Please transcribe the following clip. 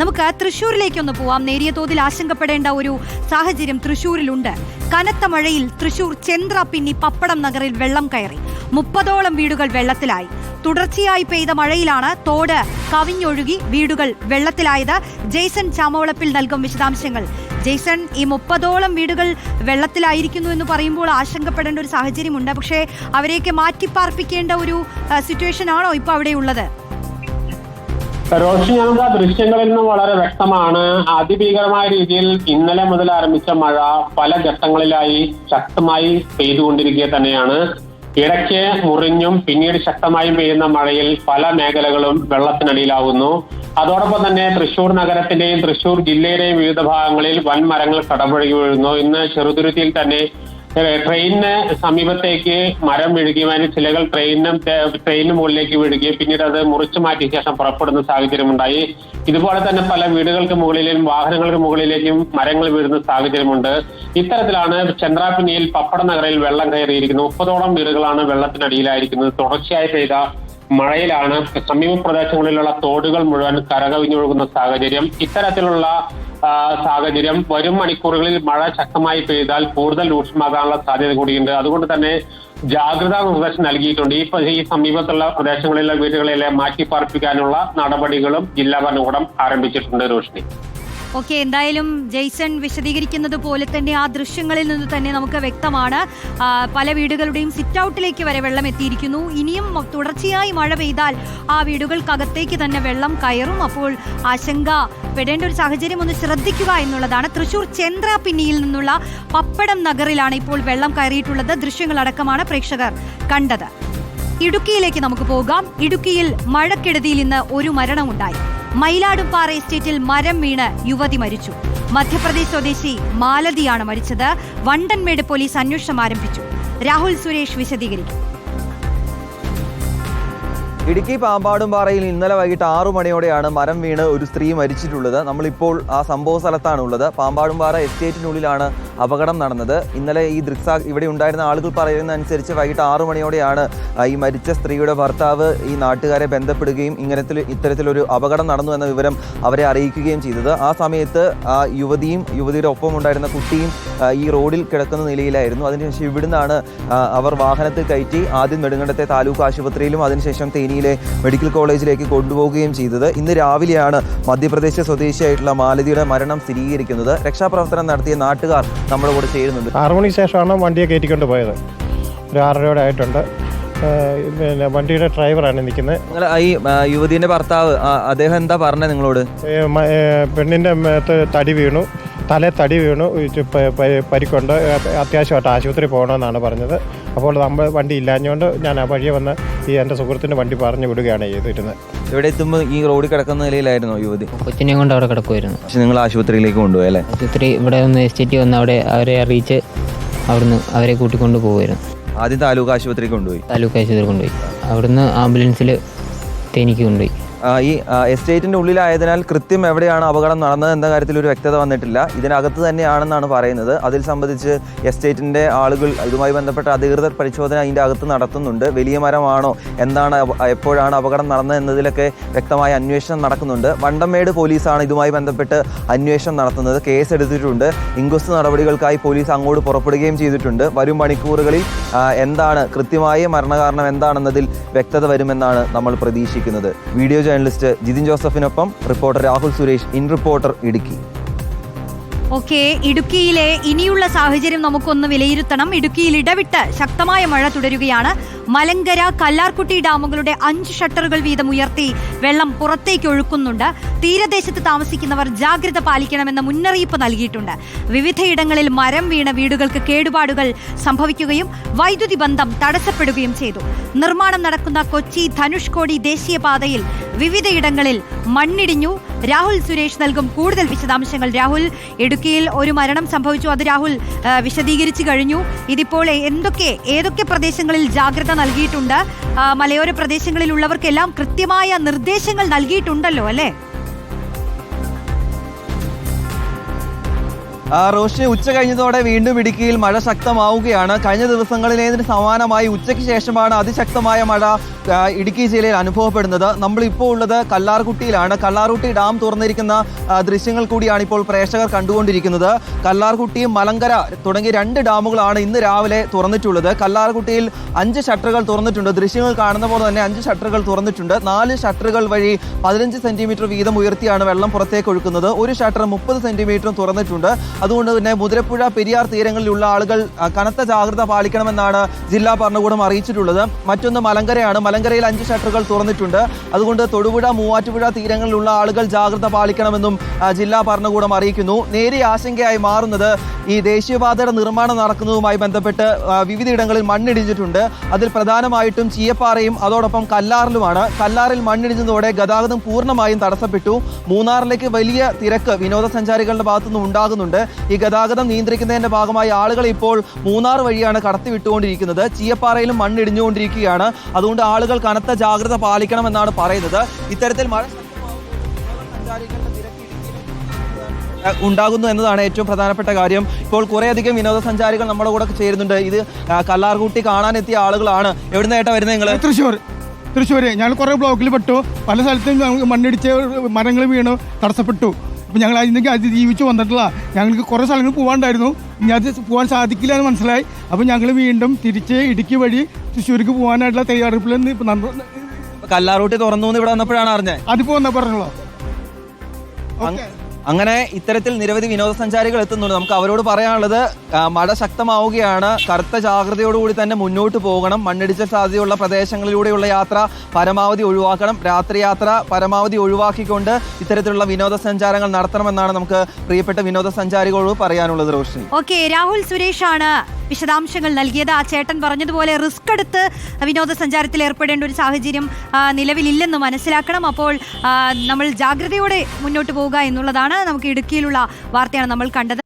നമുക്ക് തൃശൂരിലേക്കൊന്ന് പോവാം. നേരിയ തോതിൽ ആശങ്കപ്പെടേണ്ട ഒരു സാഹചര്യം തൃശൂരിലുണ്ട് കനത്ത മഴയിൽ തൃശൂർ ചെന്ത്ര പിന്നി പപ്പടം നഗറിൽ വെള്ളം കയറി. മുപ്പതോളം വീടുകൾ വെള്ളത്തിലായി. തുടർച്ചയായി പെയ്ത മഴയിലാണ് തോട് കവിഞ്ഞൊഴുകി വീടുകൾ വെള്ളത്തിലായത്. ജെയ്സൺ ചാമവളപ്പിൽ നൽകും വിശദാംശങ്ങൾ. ജെയ്സൺ ഈ മുപ്പതോളം വീടുകൾ വെള്ളത്തിലായിരിക്കുന്നു എന്ന് പറയുമ്പോൾ ആശങ്കപ്പെടേണ്ട ഒരു സാഹചര്യമുണ്ട്. പക്ഷേ അവരെയൊക്കെ മാറ്റിപ്പാർപ്പിക്കേണ്ട ഒരു സിറ്റുവേഷൻ ആണോ ഇപ്പോൾ അവിടെയുള്ളത്? റോഷി ഞങ്ങൾക്ക് ആ ദൃശ്യങ്ങളിൽ നിന്നും വളരെ വ്യക്തമാണ്. അതിഭീകരമായ രീതിയിൽ ഇന്നലെ മുതൽ ആരംഭിച്ച മഴ പല ഘട്ടങ്ങളിലായി ശക്തമായി പെയ്തുകൊണ്ടിരിക്കുക തന്നെയാണ്. ഇടയ്ക്ക് മുറിഞ്ഞും പിന്നീട് ശക്തമായും പെയ്യുന്ന മഴയിൽ പല മേഖലകളും വെള്ളത്തിനടിയിലാകുന്നു അതോടൊപ്പം തന്നെ തൃശൂർ നഗരത്തിന്റെയും തൃശൂർ ജില്ലയുടെയും വിവിധ ഭാഗങ്ങളിൽ വൻ മരങ്ങൾ കടപുഴകി വീഴുന്നു. ഇന്ന് ചെറുതുരുത്തിയിൽ തന്നെ ട്രെയിനിന് സമീപത്തേക്ക് മരം വീഴുകയും അതിന് ചിലകൾ ട്രെയിനും ട്രെയിനിന് മുകളിലേക്ക് വീഴുകയും പിന്നീട് അത് മുറിച്ചു മാറ്റിയ ശേഷം പുറപ്പെടുന്ന സാഹചര്യമുണ്ടായി. ഇതുപോലെ തന്നെ പല വീടുകൾക്ക് മുകളിലേക്കും വാഹനങ്ങൾക്ക് മുകളിലേക്കും മരങ്ങൾ വീഴുന്ന സാഹചര്യമുണ്ട്. ഇത്തരത്തിലാണ് ചന്ദ്രാപിനിയിൽ പപ്പട നഗറിൽ വെള്ളം കയറിയിരിക്കുന്നത്. മുപ്പതോളം വീടുകളാണ് വെള്ളത്തിനടിയിലായിരിക്കുന്നത്. തുടർച്ചയായി പെയ്ത മഴയിലാണ് സമീപ പ്രദേശങ്ങളിലുള്ള തോടുകൾ മുഴുവൻ കരകവിഞ്ഞൊഴുകുന്ന സാഹചര്യം. ഇത്തരത്തിലുള്ള സാഹചര്യം വരും മണിക്കൂറുകളിൽ മഴ ശക്തമായി പെയ്താൽ കൂടുതൽ രൂക്ഷമാകാനുള്ള സാധ്യത കൂടിയുണ്ട്. അതുകൊണ്ട് തന്നെ ജാഗ്രതാ നിർദ്ദേശം നൽകിയിട്ടുണ്ട്. ഈ ഈ സമീപത്തുള്ള പ്രദേശങ്ങളിലെ വീടുകളിലെ മാറ്റി പാർപ്പിക്കാനുള്ള നടപടികളും ജില്ലാ ഭരണകൂടം ആരംഭിച്ചിട്ടുണ്ട് രോഷിനി ഓക്കെ എന്തായാലും ജെയ്സൺ വിശദീകരിക്കുന്നത് പോലെ തന്നെ ആ ദൃശ്യങ്ങളിൽ നിന്ന് തന്നെ നമുക്ക് വ്യക്തമാണ്. പല വീടുകളുടെയും സിറ്റ് ഔട്ടിലേക്ക് വരെ വെള്ളം എത്തിയിരിക്കുന്നു. ഇനിയും തുടർച്ചയായി മഴ പെയ്താൽ ആ വീടുകൾക്കകത്തേക്ക് തന്നെ വെള്ളം കയറും. അപ്പോൾ ആശങ്ക പെടേണ്ട ഒരു സാഹചര്യം ഒന്ന് ശ്രദ്ധിക്കുക എന്നുള്ളതാണ്. തൃശൂർ ചന്ദ്രാപിന്നിയിൽ നിന്നുള്ള പപ്പടം നഗറിലാണ് ഇപ്പോൾ വെള്ളം കയറിയിട്ടുള്ളത്. ദൃശ്യങ്ങളടക്കമാണ് പ്രേക്ഷകർ കണ്ടത്. ഇടുക്കിയിലേക്ക് നമുക്ക് പോകാം. ഇടുക്കിയിൽ മഴക്കെടുതിയിൽ ഇന്ന് ഒരു മരണമുണ്ടായി. മയിലാടുംപാറ എസ്റ്റേറ്റിൽ മരം വീണ് യുവതി മരിച്ചു. മധ്യപ്രദേശ് സ്വദേശി മാലതിയാണ് മരിച്ചത്. വണ്ടൻമേട് പോലീസ് അന്വേഷണം ആരംഭിച്ചു. രാഹുൽ സുരേഷ് വിശദീകരിക്കും. ഇടുക്കി പാമ്പാടുംപാറയിൽ ഇന്നലെ വൈകിട്ട് ആറു മണിയോടെയാണ് മരം വീണ് ഒരു സ്ത്രീ മരിച്ചിട്ടുള്ളത്. നമ്മളിപ്പോൾ ആ സംഭവ സ്ഥലത്താണ് ഉള്ളത് പാമ്പാടുംപാറ എസ്റ്റേറ്റിനുള്ളിലാണ് അപകടം നടന്നത്. ഇന്നലെ ഈ ദൃക്സാ ഇവിടെ ഉണ്ടായിരുന്ന ആളുകൾ പറയുന്നതനുസരിച്ച് വൈകിട്ട് ആറു മണിയോടെയാണ് ഈ മരിച്ച സ്ത്രീയുടെ ഭർത്താവ് ഈ നാട്ടുകാരെ ബന്ധപ്പെടുകയും ഇങ്ങനത്തിൽ ഇത്തരത്തിലൊരു അപകടം നടന്നു എന്ന വിവരം അവരെ അറിയിക്കുകയും ചെയ്തത്. ആ സമയത്ത് ആ യുവതിയും യുവതിയുടെ ഒപ്പം ഉണ്ടായിരുന്ന കുട്ടിയും ഈ റോഡിൽ കിടക്കുന്ന നിലയിലായിരുന്നു. അതിനുശേഷം ഇവിടുന്നാണ് അവർ വാഹനത്തിൽ കയറ്റി ആദ്യം നെടുങ്കണ്ടത്തെ താലൂക്ക് ആശുപത്രിയിലും അതിനുശേഷം തേനിയിലെ മെഡിക്കൽ കോളേജിലേക്ക് കൊണ്ടുപോവുകയും ചെയ്തത്. ഇന്ന് രാവിലെയാണ് മധ്യപ്രദേശ് സ്വദേശിയായിട്ടുള്ള മാലതിയുടെ മരണം സ്ഥിരീകരിക്കുന്നത്. രക്ഷാപ്രവർത്തനം നടത്തിയ നാട്ടുകാർ നമ്മുടെ കൂടെ ചേരുന്നുണ്ട്. ആറു മണിക്ക് ശേഷമാണ് വണ്ടിയെ കയറ്റിക്കൊണ്ട് പോയത്. ഒരു ആറരയോടെ ആയിട്ടുണ്ട്. പിന്നെ വണ്ടിയുടെ ഡ്രൈവറാണ് നിൽക്കുന്നത്. നിങ്ങൾ ഈ യുവതിയുടെ ഭർത്താവ് അദ്ദേഹം എന്താ പറഞ്ഞത് നിങ്ങളോട്? പെണ്ണിന്റെ തടി വീണു. തലേ തടി വീണു പരിക്കൊണ്ട് അത്യാവശ്യമായിട്ട് ആശുപത്രി പോകണമെന്നാണ് പറഞ്ഞത്. അപ്പോൾ നമ്മൾ വണ്ടി ഇല്ലാഞ്ഞുകൊണ്ട് ഞാൻ ആ വഴിയെ വന്ന് ഈ എന്റെ സുഹൃത്തിന്റെ വണ്ടി പറഞ്ഞു വിടുകയാണ് ചെയ്തിരുന്നത്. ഇവിടെ എത്തുമ്പോൾ ഈ റോഡിൽ കിടക്കുന്ന നിലയിലായിരുന്നു യുവതി? കൊച്ചിനെയും കൊണ്ട് അവിടെ കിടക്കുമായിരുന്നു പക്ഷെ നിങ്ങൾ ആശുപത്രിയിലേക്ക് കൊണ്ടുപോയി അല്ലേ? ആശുപത്രി ഇവിടെ ഒന്ന് എസ്റ്റേറ്റ് വന്ന് അവിടെ അവരെ അറിയിച്ച് അവിടുന്ന് അവരെ കൂട്ടിക്കൊണ്ട് പോകുമായിരുന്നു ആദ്യം താലൂക്ക് ആശുപത്രിക്ക് കൊണ്ടുപോയി. താലൂക്ക് ആശുപത്രി കൊണ്ടുപോയി. അവിടുന്ന് ആംബുലൻസിൽ തേനിക്ക് കൊണ്ടുപോയി. ഈ എസ്റ്റേറ്റിന്റെ ഉള്ളിലായതിനാൽ കൃത്യം എവിടെയാണ് അപകടം നടന്നത് എന്ന കാര്യത്തിൽ ഒരു വ്യക്തത വന്നിട്ടില്ല. ഇതിനകത്ത് തന്നെയാണെന്നാണ് പറയുന്നത്. അതിൽ സംബന്ധിച്ച് എസ്റ്റേറ്റിന്റെ ആളുകൾ ഇതുമായി ബന്ധപ്പെട്ട അധികൃതർ പരിശോധന അതിന്റെ അകത്ത് നടത്തുന്നുണ്ട്. വലിയ മരമാണോ? എന്താണ് എപ്പോഴാണ് അപകടം നടന്നത് എന്നതിലൊക്കെ വ്യക്തമായ അന്വേഷണം നടക്കുന്നുണ്ട്. വണ്ടമേട് പോലീസാണ് ഇതുമായി ബന്ധപ്പെട്ട് അന്വേഷണം നടത്തുന്നത്. കേസ് എടുത്തിട്ടുണ്ട്. ഇൻക്വസ്റ്റ് നടപടികൾക്കായി പോലീസ് അങ്ങോട്ട് പുറപ്പെടുകയും ചെയ്തിട്ടുണ്ട്. വരും മണിക്കൂറുകളിൽ എന്താണ് കൃത്യമായ മരണകാരണം എന്താണെന്നതിൽ വ്യക്തത വരുമെന്നാണ് നമ്മൾ പ്രതീക്ഷിക്കുന്നത്. Video journalist Jithin ജോസഫിനൊപ്പം reporter Rahul Suresh in reporter Idukki. Okay ഇടുക്കിയിലെ ഇനിയുള്ള സാഹചര്യം നമുക്കൊന്ന് വിലയിരുത്തണം. ഇടുക്കിയിൽ ഇടവിട്ട് ശക്തമായ മഴ തുടരുകയാണ്. മലങ്കര കല്ലാർകുട്ടി ഡാമുകളുടെ അഞ്ച് ഷട്ടറുകൾ വീതം ഉയർത്തി വെള്ളം പുറത്തേക്ക് ഒഴുക്കുന്നുണ്ട്. തീരദേശത്ത് താമസിക്കുന്നവർ ജാഗ്രത പാലിക്കണമെന്ന മുന്നറിയിപ്പ് നൽകിയിട്ടുണ്ട്. വിവിധയിടങ്ങളിൽ മരം വീണ വീടുകൾക്ക് കേടുപാടുകൾ സംഭവിക്കുകയും വൈദ്യുതി ബന്ധം തടസ്സപ്പെടുകയും ചെയ്തു. നിർമ്മാണം നടക്കുന്ന കൊച്ചി ധനുഷ്കോടി ദേശീയപാതയിൽ വിവിധയിടങ്ങളിൽ മണ്ണിടിഞ്ഞു. രാഹുൽ സുരേഷ് നൽകും കൂടുതൽ വിശദാംശങ്ങൾ. രാഹുൽ ഇടുക്കിയിൽ ഒരു മരണം സംഭവിച്ചു. അത് രാഹുൽ വിശദീകരിച്ചു കഴിഞ്ഞു. ഇതിപ്പോൾ എന്തൊക്കെ ഏതൊക്കെ പ്രദേശങ്ങളിൽ ജാഗ്രത നൽകിയിട്ടുണ്ട്? മലയോര പ്രദേശങ്ങളിലുള്ളവർക്കെല്ലാം കൃത്യമായ നിർദ്ദേശങ്ങൾ നൽകിയിട്ടുണ്ടല്ലോ അല്ലേ? ആ, റോഷിനി ഉച്ച കഴിഞ്ഞതോടെ വീണ്ടും ഇടുക്കിയിൽ മഴ ശക്തമാവുകയാണ്. കഴിഞ്ഞ ദിവസങ്ങളിലേതിന് സമാനമായി ഉച്ചയ്ക്ക് ശേഷമാണ് അതിശക്തമായ മഴ ഇടുക്കി ജില്ലയിൽ അനുഭവപ്പെടുന്നത്. നമ്മളിപ്പോൾ ഉള്ളത് കല്ലാർകുട്ടിയിലാണ്. കല്ലാർകുട്ടി ഡാം തുറന്നിരിക്കുന്ന ദൃശ്യങ്ങൾ കൂടിയാണ് ഇപ്പോൾ പ്രേക്ഷകർ കണ്ടുകൊണ്ടിരിക്കുന്നത്. കല്ലാർകുട്ടി മലങ്കര തുടങ്ങിയ രണ്ട് ഡാമുകളാണ് ഇന്ന് രാവിലെ തുറന്നിട്ടുള്ളത്. കല്ലാർകുട്ടിയിൽ അഞ്ച് ഷട്ടറുകൾ തുറന്നിട്ടുണ്ട്. ദൃശ്യങ്ങൾ കാണുന്ന പോലെ തന്നെ അഞ്ച് ഷട്ടറുകൾ തുറന്നിട്ടുണ്ട്. നാല് ഷട്ടറുകൾ വഴി പതിനഞ്ച് സെന്റിമീറ്റർ വീതം ഉയർത്തിയാണ് വെള്ളം പുറത്തേക്ക് ഒഴുക്കുന്നത്. ഒരു ഷട്ടർ മുപ്പത് സെന്റിമീറ്ററും തുറന്നിട്ടുണ്ട്. അതുകൊണ്ട് തന്നെ മുതിരപ്പുഴ പെരിയാർ തീരങ്ങളിലുള്ള ആളുകൾ കനത്ത ജാഗ്രത പാലിക്കണമെന്നാണ് ജില്ലാ ഭരണകൂടം അറിയിച്ചിട്ടുള്ളത്. മറ്റൊന്ന് മലങ്കരയാണ്. മലങ്കരയിൽ അഞ്ച് ഷട്ടറുകൾ തുറന്നിട്ടുണ്ട്. അതുകൊണ്ട് തൊടുപുഴ മൂവാറ്റുപുഴ തീരങ്ങളിലുള്ള ആളുകൾ ജാഗ്രത പാലിക്കണമെന്നും ജില്ലാ ഭരണകൂടം അറിയിക്കുന്നു. നേരിയ ആശങ്കയായി മാറുന്നത് ഈ ദേശീയപാതയുടെ നിർമ്മാണം നടക്കുന്നതുമായി ബന്ധപ്പെട്ട് വിവിധയിടങ്ങളിൽ മണ്ണിടിഞ്ഞിട്ടുണ്ട്. അതിൽ പ്രധാനമായിട്ടും ചീയപ്പാറയും അതോടൊപ്പം കല്ലാറിലുമാണ്. കല്ലാറിൽ മണ്ണിടിഞ്ഞതോടെ ഗതാഗതം പൂർണമായും തടസ്സപ്പെട്ടു. മൂന്നാറിലേക്ക് വലിയ തിരക്ക് വിനോദസഞ്ചാരികളുടെ ഭാഗത്തുനിന്ന് ഉണ്ടാകുന്നുണ്ട്. ഈ ഗതാഗതം നിയന്ത്രിക്കുന്നതിന്റെ ഭാഗമായി ആളുകൾ ഇപ്പോൾ മൂന്നാർ വഴിയാണ് കടത്തിവിട്ടുകൊണ്ടിരിക്കുന്നത് ചീയപ്പാറയിലും മണ്ണിടിഞ്ഞുകൊണ്ടിരിക്കുകയാണ് അതുകൊണ്ട് ആളുകൾ കനത്ത ജാഗ്രത പാലിക്കണമെന്നാണ് പറയുന്നത്. ഇത്തരത്തിൽ മഴ ഉണ്ടാകുന്നു എന്നതാണ് ഏറ്റവും പ്രധാനപ്പെട്ട കാര്യം. ഇപ്പോൾ കുറേയധികം വിനോദസഞ്ചാരികൾ നമ്മുടെ കൂടെ ചേരുന്നുണ്ട്. ഇത് കല്ലാർകൂട്ടി കാണാനെത്തിയ ആളുകളാണ്. എവിടുന്ന ഏട്ടാ വരുന്നത് നിങ്ങൾ തൃശ്ശൂർ. തൃശ്ശൂർ ഞങ്ങൾ കുറേ ബ്ലോക്കിൽ പെട്ടു. പല സ്ഥലത്തും മണ്ണിടിച്ച് മരങ്ങൾ വീണു. തടസ്സപ്പെട്ടു. അപ്പം ഞങ്ങൾ അതിനൊക്കെ അതിജീവിച്ച് വന്നിട്ടില്ല ഞങ്ങൾക്ക് കുറേ സ്ഥലങ്ങൾ പോകാണ്ടായിരുന്നു ഇനി അത് പോകാൻ സാധിക്കില്ല എന്ന് മനസ്സിലായി. അപ്പം ഞങ്ങൾ വീണ്ടും തിരിച്ച് ഇടുക്കി വഴി തൃശ്ശൂർക്ക് പോകാനായിട്ടുള്ള തയ്യാറെടുപ്പിൽ കല്ലാർകുട്ടി തുറന്നു ഇവിടെ വന്നപ്പോഴാണ് അറിഞ്ഞത്. അതിപ്പോ വന്നാ പറഞ്ഞോളൂ. അങ്- അങ്ങനെ ഇത്തരത്തിൽ നിരവധി വിനോദസഞ്ചാരികൾ എത്തുന്നുണ്ട്. നമുക്ക് അവരോട് പറയാനുള്ളത് മഴ ശക്തമാവുകയാണ്. കറുത്ത ജാഗ്രതയോടുകൂടി തന്നെ മുന്നോട്ട് പോകണം. മണ്ണിടിച്ച സാധ്യതയുള്ള പ്രദേശങ്ങളിലൂടെയുള്ള യാത്ര പരമാവധി ഒഴിവാക്കണം. രാത്രി യാത്ര പരമാവധി ഒഴിവാക്കിക്കൊണ്ട് ഇത്തരത്തിലുള്ള വിനോദസഞ്ചാരങ്ങൾ നടത്തണമെന്നാണ് നമുക്ക് പ്രിയപ്പെട്ട വിനോദസഞ്ചാരികളോട് പറയാനുള്ളത് റോഷിനി. ഓക്കെ രാഹുൽ സുരേഷാണ് വിശദാംശങ്ങൾ നൽകിയത്. ആ ചേട്ടൻ പറഞ്ഞതുപോലെ റിസ്ക് എടുത്ത് വിനോദസഞ്ചാരത്തിൽ ഏർപ്പെടേണ്ട ഒരു സാഹചര്യം നിലവിലില്ലെന്ന് മനസ്സിലാക്കണം. അപ്പോൾ നമ്മൾ ജാഗ്രതയോടെ മുന്നോട്ട് പോവുക എന്നുള്ളതാണ് നമുക്ക് ഇടുക്കിയിലുള്ള വാർത്തയാണ് നമ്മൾ കണ്ടത്.